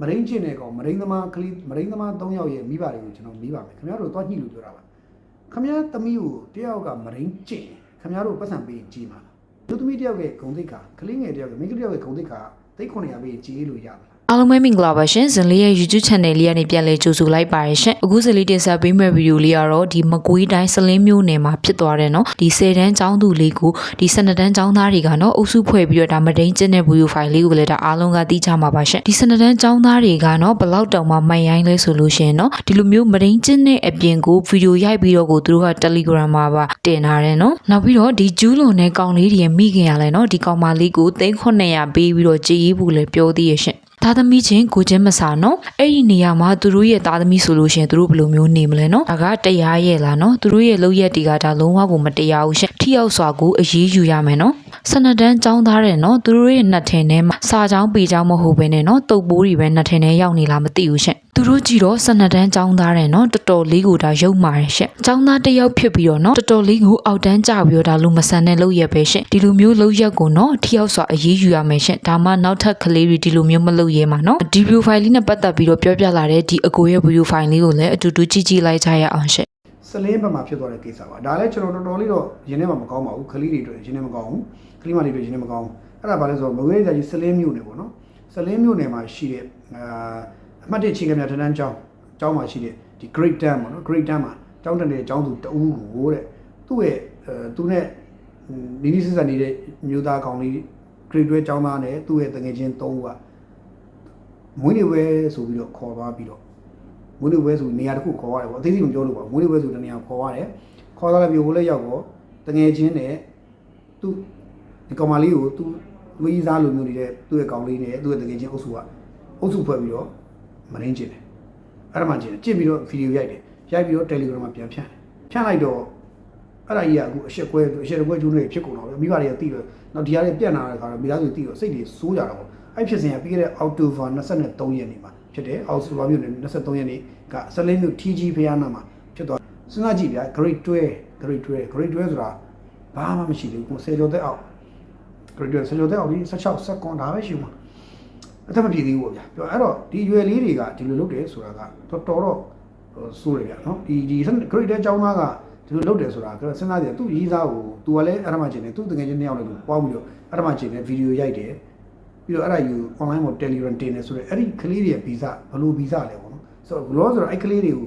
မရင်းကျင်တဲ့ကောင်မရင်းသမားကလေးမရင်းသမား၃ယောက်ရဲ့မိဘတွေကိုကျွန်တော်မိပါမယ်ခင်ဗျားတို့တော့ညှိလို့ပြောတာပါခင်ဗျားသမီးကိုတယောက်ကမရင်းကျင်ခင်ဗျားတို့ပတ်စံပေးရင်ကြီးမှာလားလူသမီးတယောက်ရဲ့ဂုံတိတ်ခါကလေးငယ်တယောက်ကမိန်းကလေးတယောက်ရဲ့ဂုံတိတ်ခါသိတ်900ပေးရင်ကြီးလို့ရပါလား အားလုံးပဲမင်္ဂလာပါရှင်ဇင်လေးရဲ့ YouTube channel လေးကနေပြန်လည်ကြိုဆိုလိုက်ပါရရှင်အခုဇင်လေးတင်ဆက်ပေးမယ့်ဗီဒီယိုလေးကတော့ဒီမကွေးတိုင်းစလင်းမျိုးနယ်မှာဖြစ်သွားတယ်နော်ဒီ10တန်းចောင်းသူလေးကိုဒီ12တန်းចောင်းသားတွေကနော်အုပ်စုဖွဲ့ပြီးတော့ဒါမဒိန်ကျင်းတဲ့ဗီဒီယိုဖိုင်လေးကိုလည်းဒါအားလုံးကသိကြမှာပါရှင်ဒီ12တန်းចောင်းသားတွေကနော်ဘလောက်တောင်မှမိုင်ရိုင်းလဲဆိုလို့ရှင်နော်ဒီလိုမျိုးမဒိန်ကျင်းတဲ့အပြင်ကိုဗီဒီယိုရိုက်ပြီးတော့ကိုသူတို့က Telegram မှာပါတင်ထားတယ်နော်နောက်ပြီးတော့ဒီကျူးလွန်တဲ့ကောင်လေးတွေရဲ့မိခင်ရလဲနော်ဒီကောင်မလေးကို3900ပေးပြီးတော့ကြည်ရေးဖို့လည်းပြောသေးရရှင် သားသမီးချင်းကိုချင်းမစာနော်အဲ့ဒီနေရာမှာသူတို့ရဲ့သားသမီးဆိုလို့ရှရင်သူတို့ဘယ်လိုမျိုးနေမလဲနော်ဒါကတရားရဲ့လားနော်သူတို့ရဲ့လုပ်ရက်တွေကဒါလုံးဝကိုမတရားဘူးရှင်ထိရောက်စွာကိုအေးအေးယူရမယ်နော်စနဒန်းចောင်းသားတယ်နော်သူတို့ရဲ့နှက်ထင်ထဲမှာစာချောင်းပေချောင်းမဟုတ်ဘဲနဲ့နော်တုပ်ပိုးတွေပဲနှက်ထင်ထဲရောက်နေလားမသိဘူးရှင်သူတို့ကြည့်တော့စနဒန်းចောင်းသားတယ်နော်တော်တော်လေးကိုဒါရုပ်မာတယ်ရှင်ចောင်းသားတစ်ယောက်ဖြစ်ပြီးတော့နော်တော်တော်လေးကိုအောက်တန်းကျပြီးတော့ဒါလူမဆန်တဲ့လုပ်ရက်ပဲရှင်ဒီလိုမျိုးလုပ်ရက်ကိုနော်ထိရောက်စွာအေးအေးယူရမယ်ရှင်ဒါမှနောက်ထပ်ကလေးတွေဒီလိုမျိုးမလုပ်ရဲ ရမှာနော်ဒီ view file လေးနဲ့ပတ်သက်ပြီးတော့ပြောပြလာတဲ့ဒီအကိုရဲ့ view file လေးကိုလည်းအတူတူကြည့်ကြည့်လိုက်ကြရအောင်ရှင်စလင်းဘက်မှာဖြစ်သွားတဲ့ကိစ္စပါဒါလည်းကျွန်တော်တော်တော်လေးတော့ရင်းထဲမှာမကောင်းပါဘူးခလေးတွေအတွက်ရင်းထဲမကောင်းဘူးခလေးမလေးတွေရင်းထဲမကောင်းဘူးအဲ့ဒါဘာလဲဆိုတော့မကွေးတိုင်းစလင်းမြို့နယ်ပေါ့နော်စလင်းမြို့နယ်မှာရှိတဲ့အာအမှတ်တစ်ချိန်ကမြထန်းတန်းကျောင်းကျောင်းမှာရှိတဲ့ဒီ Great Dam ပေါ့နော် Great Dam မှာကျောင်းတက်တဲ့ကျောင်းသူတအူးကိုတဲ့သူ့ရဲ့အဲသူနဲ့နီးနီးဆက်ဆက်နေတဲ့မြို့သားကောင်လေး Great တွဲကျောင်းသားနဲ့သူ့ရဲ့တငယ်ချင်း၃ဦးက မွေးနေ့ပဲဆိုပြီးတော့ခေါ်သွားပြီးတော့မွေးနေ့ပွဲဆိုနေရာတစ်ခုခေါ်ရတယ်ပေါ့အသေးစိတ်မပြောလို့ပါဘူးမွေးနေ့ပွဲဆိုတနေရာခေါ်ရတယ်ခေါ်သွားလိုက်ပြီးဟိုလည်းရောက်တော့တငယ်ချင်းနဲ့သူဒီကောင်မလေးကိုသူမကြီးစားလိုမျိုးနေတဲ့သူ့ရဲ့ကောင်လေးနဲ့သူ့ရဲ့တငယ်ချင်းအုပ်စုကအုပ်စုဖွဲ့ပြီးတော့မရင်းကျင်တယ်အဲ့ဒါမှကျင်တယ်ကျင်ပြီးတော့ဗီဒီယိုရိုက်တယ်ရိုက်ပြီးတော့ Telegram မှာပြန်ဖြန့်တယ်ဖြန့်လိုက်တော့အဲ့ဒါကြီးကအခုအရှက်ကွဲအရှက်ကွဲကျိုးတွေဖြစ်ကုန်တော့မိဘတွေကသိတော့နောက်ဒီဟာတွေပြက်လာတဲ့ခါတော့မိသားစုသိတော့စိတ်တွေစိုးကြတာပေါ့ အဲ့ဖြစ်စဉ်ကပြီးခဲ့တဲ့အောက်တိုဘာ23ရက်နေ့မှာဖြစ်တယ်အောက်တိုဘာမြို့နယ်23ရက်နေ့ကဆလင်းမြို့ TG ဖျားနာမှာဖြစ်သွားစဉ်းစားကြည့်ဗျာ grade 12 grade 12 grade 12ဆိုတာဘာမှမရှိသေးဘူးဆယ်ကျော်သက်အောက် grade 12ဆယ်ကျော်သက်အောက်ဒီ16 second ဒါပဲရှိမှာအသက်မပြည့်သေးဘူးပေါ့ဗျာပြောအဲ့တော့ဒီရွယ်လေးတွေကဒီလိုလုပ်တယ်ဆိုတာကတော်တော်တော့စိုးတယ်ဗျာနော်ဒီဒီ grade 12ကျောင်းသားကဒီလိုလုပ်တယ်ဆိုတာကစဉ်းစားကြည့်သူ့ရေးသားကို तू ကလည်းအရမကျင်တယ်သူ့တကယ်ချင်းနှစ်ယောက်လည်းသူပေါင်းပြီးတော့အရမကျင်တယ်ဗီဒီယိုရိုက်တယ် ပြီးတော့အဲ့ဒါယူ online ပေါ် Telegram တင်နေဆိုတော့အဲ့ဒီကလေးတွေရဲ့ဗီဇဘယ်လိုဗီဇလဲပေါ့နော်ဆိုတော့လောဆိုတော့အဲ့ကလေးတွေကို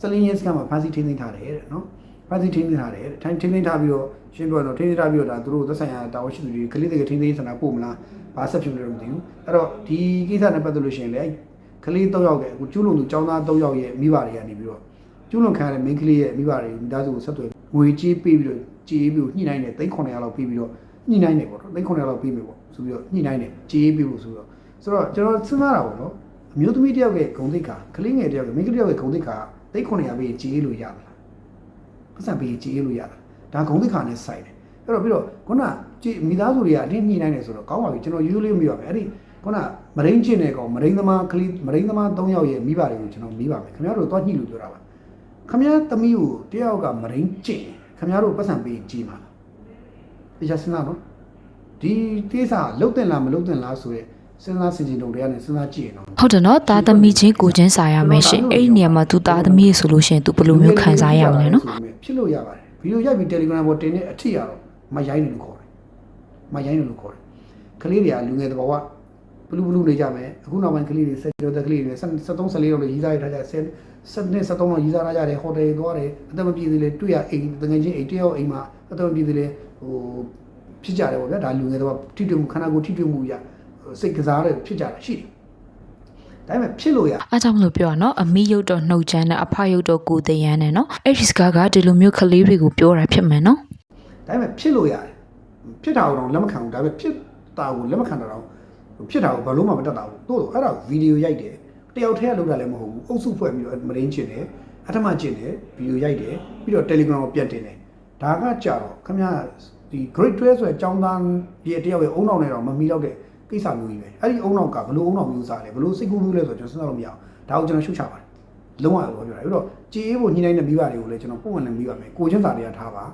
စလင်းရဲစကမှာဖန်စီထိန်းသိမ်းထားတယ်တဲ့နော်ဖန်စီထိန်းသိမ်းထားတယ်တဲ့ထိုင်ထိန်းသိမ်းထားပြီးတော့ရှင်းပြတော့ထိန်းသိမ်းထားပြီးတော့ဒါသူတို့သက်ဆိုင်ရာတာဝန်ရှိသူတွေကလေးတွေကထိန်းသိမ်းစနာပို့မလားဘာဆက်ဖြစ်လို့မသိဘူးအဲ့တော့ဒီကိစ္စနဲ့ပတ်သက်လို့ရှိရင်လည်းကလေး၃ယောက်ကအခုကျူးလွန်သူចောင်းသား၃ယောက်ရဲ့မိဘတွေကနေပြီးတော့ကျူးလွန်ခံရတဲ့ main ကလေးရဲ့မိဘတွေမိသားစုကိုဆက်သွယ်ငွေကြေးပေးပြီးတော့ကြေးပြီးညှိနှိုင်းတယ်3900လောက်ပေးပြီးတော့ ညှိနှိုင်းတယ်ပေါ့နော်3900လောက်ပေးမယ်ပေါ့ဆိုပြီးတော့ညှိနှိုင်းတယ်ကြေးပေးဖို့ဆိုတော့ဆိုတော့ကျွန်တော်စဉ်းစားတာပေါ့နော်အမျိုးသမီးတယောက်ရဲ့ဂုံတိတ်ခါကလေးငယ်တယောက်ကမိန်းကလေးတယောက်ရဲ့ဂုံတိတ်ခါ3900ပေးကြေးလို့ရပါလားပတ်စံပေးကြေးလို့ရတာဒါဂုံတိတ်ခါနဲ့စိုက်တယ်အဲ့တော့ပြီးတော့ခုနကြည့်မိသားစုတွေကအတင်းညှိနှိုင်းတယ်ဆိုတော့ကောင်းပါပြီကျွန်တော်ရိုးရိုးလေးမပြောပါမယ်အဲ့ဒီခုနမရင်းကျင်တဲ့ကောင်မရင်းသမားကလေးမရင်းသမား၃ယောက်ရဲ့မိဘတွေကိုကျွန်တော်မိပါမယ်ခင်ဗျားတို့တော့ညှိလို့ပြောတာပါခင်ဗျားသမီးကိုတယောက်ကမရင်းကျင်ခင်ဗျားတို့ပတ်စံပေးကြေးမှာလား တရားစင်လားနော်ဒီကိစ္စလုတ်တင်လားမလုတ်တင်လားဆိုရဲစဉ်းစားစင်ကြင်တို့တွေကနေစဉ်းစားကြည့်ရင်တော့ဟုတ်တယ်နော်သားသမီးချင်းကိုချင်းစာရမယ်ရှင်အဲ့ဒီနေရာမှာသူသားသမီးဆိုလို့ရှင်သူဘယ်လိုမျိုးခံစားရမလဲနော်ဖြစ်လို့ရပါတယ်ဗီဒီယိုရိုက်ပြီး Telegram ပေါ်တင်တဲ့အထစ်ရတော့မရိုင်းတယ်လို့ခေါ်တယ်မရိုင်းတယ်လို့ခေါ်တယ်ကလေးတွေကလူငယ်တဘောကဘလူးဘလူးနေကြမယ်အခုနောက်ပိုင်းကလေးတွေဆက်ကျော်တဲ့ကလေးတွေ73 14လောက်လေးရေးစားရထားကြ10 7 73လောက်ရေးစားထားကြတယ်ဟိုတယ်သွားတယ်အသက်မပြည့်သေးလေတွေ့ရအိမ်တငယ်ချင်းအိမ်တယောက်အိမ်မှာ အသက်မပြည့်သေးလေဟိုဖြစ်ကြတယ်ပေါ့ဗျာဒါလူငယ်တဘောထိတွေ့မှုခန္ဓာကိုယ်ထိတွေ့မှုရစိတ်ကစားတဲ့ဖြစ်ကြတာရှိတယ်ဒါပေမဲ့ဖြစ်လို့ရအားကြောင့်မလို့ပြောရနော်အမိရုပ်တော့နှုတ်ချမ်းနဲ့အဖရုပ်တော့ကိုသေးရန်နဲ့နော်အဲ့ဒီစကားကဒီလိုမျိုးကလေးတွေကိုပြောတာဖြစ်မယ်နော်ဒါပေမဲ့ဖြစ်လို့ရတယ်ဖြစ်တာကိုတော့လက်မခံဘူးဒါပေမဲ့ဖြစ်တာကိုလက်မခံတာတော့ဖြစ်တာကိုဘာလို့မှမတတ်တာဘူးတိုးတော့အဲ့ဒါဗီဒီယိုရိုက်တယ်တယောက်တည်းကလုပ်တာလည်းမဟုတ်ဘူးအုပ်စုဖွဲ့ပြီးတော့မရင်းချင်တယ်အထမချင်တယ်ဗီဒီယိုရိုက်တယ်ပြီးတော့ Telegram ကိုပြန်တင်တယ် ဒါကကြတော့ခင်ဗျားဒီ grade 12ဆိုတဲ့ចောင်းသားရဲ့တယောက်ရဲ့အုံနောက်နဲ့တော့မမီတော့တဲ့ကိစ္စမျိုးကြီးပဲအဲ့ဒီအုံနောက်ကဘလို့အုံနောက်မျိုးစားလဲဘလို့စိတ်ကူးမျိုးလဲဆိုတော့ကျွန်တော်စဉ်းစားလို့မရအောင်ဒါကိုကျွန်တော်ရှုချပါတယ်လုံးဝတော့ပြောတာပြီးတော့ကြည်အေးဖို့ညှိနှိုင်းတဲ့မိဘတွေကိုလည်းကျွန်တော်ပုံမှန်လည်းမိပါမယ်ကိုချင်းစာတွေကထားပါ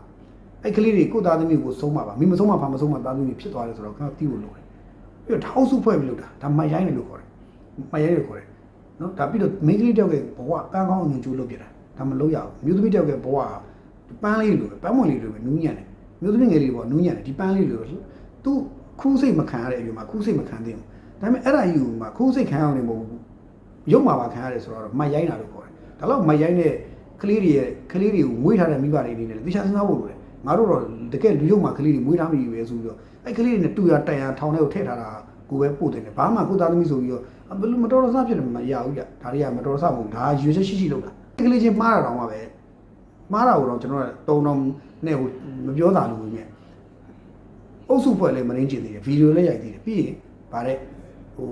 အဲ့ကလေးတွေကိုသားသမီးကိုဆုံးမှာပါမိမဆုံးမှာဖာမဆုံးမှာသားသမီးဖြစ်သွားတယ်ဆိုတော့ကျွန်တော်သိဖို့လိုတယ်ပြီးတော့ထောက်စုဖွဲ့ပြီးလုပ်တာဒါမိုက်ရိုင်းတယ်လို့ခေါ်တယ်မရိုက်ရခေါ်တယ်နော်ဒါပြီးတော့မိန်းကလေးတယောက်ကဘဝပန်းကောင်းအောင်ညွှန်ကျိုးလုပ်ပြတာဒါမလုပ်ရဘူးမြို့သမီးတယောက်ကဘဝ ပန်းလေးလိုပဲပန်းမွန်လေးလိုပဲနူးညံ့တယ်မြို့သမီးငယ်လေးပေါ့နူးညံ့တယ်ဒီပန်းလေးလိုသူခူးစိတ်မခံရတဲ့အရွယ်မှာခူးစိတ်မခံသေးဘူးဒါပေမဲ့အဲ့ဒါယူမှာခူးစိတ်ခံရအောင်နေမဟုတ်ဘူးရုပ်မှာပါခံရတယ်ဆိုတော့မရိုက်တာလို့ခေါ်တယ်ဒါတော့မရိုက်တဲ့ကလေးတွေရဲ့ကလေးတွေကိုမွေးထားတဲ့မိဘတွေအနေနဲ့တေချာစဉ်းစားဖို့လိုတယ်ငါတို့တော့တကယ်လူရုပ်မှာကလေးတွေမွေးထားမိပြီပဲဆိုပြီးတော့အဲ့ကလေးတွေနဲ့တူရတန်ရထောင်ထဲကိုထည့်ထားတာကိုပဲပို့တယ်ဘာမှကိုသားသမီးဆိုပြီးတော့ဘယ်လိုမတော်တဆဖြစ်တယ်မရဘူးကြဒါတွေကမတော်တဆမဟုတ်ဒါရွေချက်ရှိရှိလုပ်တာကလေးချင်းမှားတာတော့မှပဲ မှားတာကိုတော့ကျွန်တော်ကတုံတောင်နဲ့ဟိုမပြောတာလို့မြင်အုပ်စုဖွဲ့လည်းမရင်းကျင်သေးတယ်ဗီဒီယိုလည်းရိုက်သေးတယ်ပြီးရင်ဗါတဲ့ဟို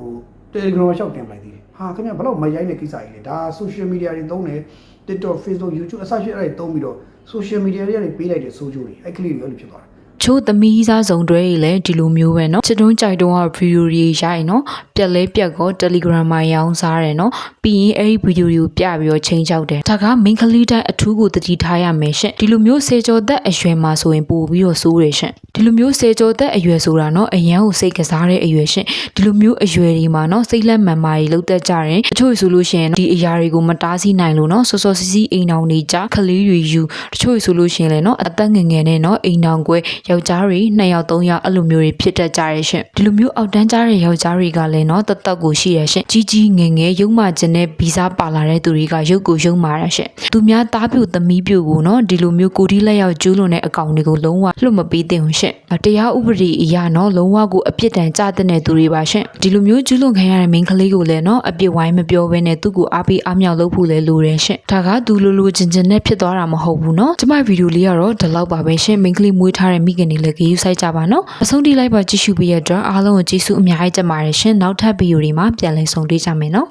Telegram ရှောက်တင်လိုက်သေးတယ်ဟာခင်ဗျဘယ်တော့မရိုက်တဲ့ကိစ္စကြီးလဲဒါ social media တွေသုံးတယ် TikTok Facebook YouTube အစရှိအဲ့ဒါတွေသုံးပြီးတော့ social media တွေကနေပေးလိုက်တဲ့ဆိုးကျိုးတွေအဲ့ကလေးတွေအဲ့လိုဖြစ်သွားတာ ချို့သမီးစားစုံတွေလည်းဒီလိုမျိုးပဲเนาะချစ်တွန်းကြိုက်တွန်းကဗီဒီယိုတွေရိုက်เนาะပြက်လဲပြက်ကော Telegram မှာရောင်းစားတယ်เนาะပြီးရင်အဲ့ဒီဗီဒီယိုတွေကိုပြပြီးတော့ချိန်ချောက်တယ်ဒါက main ကလေးတိုင်းအထူးကိုတတိထားရမယ်ရှင့်ဒီလိုမျိုးစေကျော်သက်အရွယ်မှာဆိုရင်ပို့ပြီးတော့စိုးတယ်ရှင့်ဒီလိုမျိုးစေကျော်သက်အရွယ်ဆိုတာเนาะအရန်ကိုစိတ်ကစားတဲ့အရွယ်ရှင့်ဒီလိုမျိုးအရွယ်တွေမှာเนาะစိတ်လက်မှန်မာတွေလောက်သက်ကြတယ်တချို့ဆိုလို့ရှိရင်ဒီအရာတွေကိုမတားဆီးနိုင်လို့เนาะစောစောစီးစီးအိမ်အောင်နေကြခလေးတွေယူတချို့ဆိုလို့ရှိရင်လည်းเนาะအသက်ငယ်ငယ်နဲ့เนาะအိမ်အောင်ကွဲ ယောက်ျားတွေနှစ်ယောက်သုံးယောက်အဲ့လိုမျိုးတွေဖြစ်တတ်ကြရရှင်ဒီလိုမျိုးအောက်တန်းကြတဲ့ယောက်ျားတွေကလည်းနော်တသက်ကိုရှိရရှင်ကြီးကြီးငယ်ငယ်ရုံမှကျင်တဲ့ဗီဇပါလာတဲ့သူတွေကရုပ်ကိုရုံမာရရှင်သူများသားပြုတ်သမီးပြုတ်ကိုနော်ဒီလိုမျိုးကိုတိလက်ရောက်ကျူးလွန်တဲ့အကောင်တွေကိုလုံးဝလွတ်မပေးသင့်ဘူးရှင်တရားဥပဒေအရနော်လုံးဝကိုအပြစ်ဒဏ်ကျတဲ့သူတွေပါရှင်ဒီလိုမျိုးကျူးလွန်ခံရတဲ့မိန်းကလေးကိုလည်းနော်အပြစ်ဝိုင်းမပြောဘဲနဲ့သူ့ကိုအားပေးအားမြောက်လုပ်ဖို့လည်းလိုတယ်ရှင်ဒါကသူလိုလိုချင်ချင်နဲ့ဖြစ်သွားတာမဟုတ်ဘူးနော်ကျမဗီဒီယိုလေးကတော့ဒီလောက်ပါပဲရှင်မိန်းကလေးမွေးထားတဲ့မိခင်တွေလည်းကြေးယူဆိုင်ကြပါနော်အဆုံးထိလိုက်ပါကြည့်ရှုပေးရတဲ့အတွက်အားလုံးကိုကျေးဇူးအများကြီးတင်ပါတယ်ရှင်နောက်ထပ်ဗီဒီယိုတွေမှာပြန်လည်ဆုံတွေ့ကြမယ်နော်